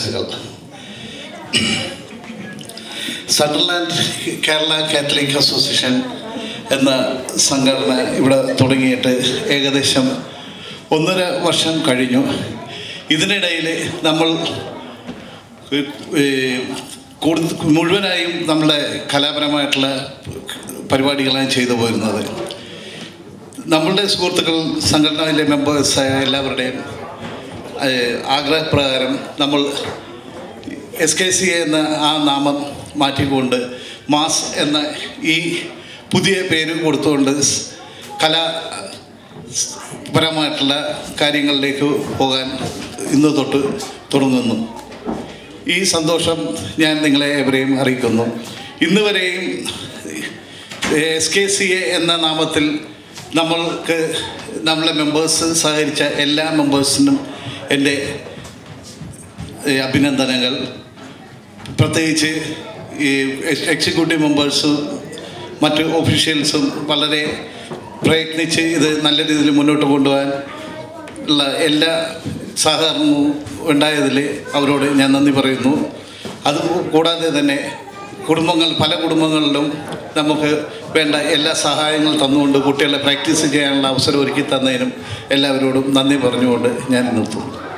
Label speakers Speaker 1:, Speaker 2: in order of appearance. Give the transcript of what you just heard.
Speaker 1: ആശംസകൾ Sunderland Kerala Catholic association എന്ന സംഘടന ഇവിടെ തുടങ്ങിയിട്ട് ഏകദേശം ഒന്നര വർഷം കഴിഞ്ഞു. ഇതിനിടയിൽ നമ്മൾ കൂടുതൽ മുഴുവനായും നമ്മുടെ കലാപരമായിട്ടുള്ള പരിപാടികളാണ് ചെയ്തു പോരുന്നത്. നമ്മളുടെ സുഹൃത്തുക്കൾ സംഘടനയിലെ മെമ്പേഴ്സായ എല്ലാവരുടെയും ആഗ്രഹപ്രകാരം നമ്മൾ എസ് കെ സി എന്ന ആ നാമം മാറ്റിക്കൊണ്ട് മാസ് എന്ന ഈ പുതിയ പേര് കൊടുത്തുകൊണ്ട് കലാ പരമായിട്ടുള്ള കാര്യങ്ങളിലേക്ക് പോകാൻ ഇന്ന് തൊട്ട് തുടങ്ങുന്നു. ഈ സന്തോഷം ഞാൻ നിങ്ങളെ എവരെയും അറിയിക്കുന്നു. ഇന്ന് വരെയും എസ് കെ സി എ എന്ന നാമത്തിൽ നമ്മൾക്ക് നമ്മളെ മെമ്പേഴ്സ് സഹകരിച്ച എല്ലാ മെമ്പേഴ്സിനും എന്റെ അഭിനന്ദനങ്ങൾ. പ്രത്യേകിച്ച് ഈ എക്സിക്യൂട്ടീവ് മെമ്പേഴ്സും മറ്റ് ഓഫീഷ്യൽസും വളരെ പ്രയത്നിച്ച് ഇത് നല്ല രീതിയിൽ മുന്നോട്ട് കൊണ്ടുപോകാൻ ഉള്ള എല്ലാ സഹകരണവും ഉണ്ടായതിൽ അവരോട് ഞാൻ നന്ദി പറയുന്നു. അത് കൂടാതെ തന്നെ കുടുംബങ്ങൾ പല കുടുംബങ്ങളിലും നമുക്ക് വേണ്ട എല്ലാ സഹായങ്ങളും തന്നുകൊണ്ട് കുട്ടികളെ പ്രാക്ടീസ് ചെയ്യാനുള്ള അവസരം ഒരുക്കി തന്നതിനും എല്ലാവരോടും നന്ദി പറഞ്ഞുകൊണ്ട് ഞാൻ നിർത്തുന്നു.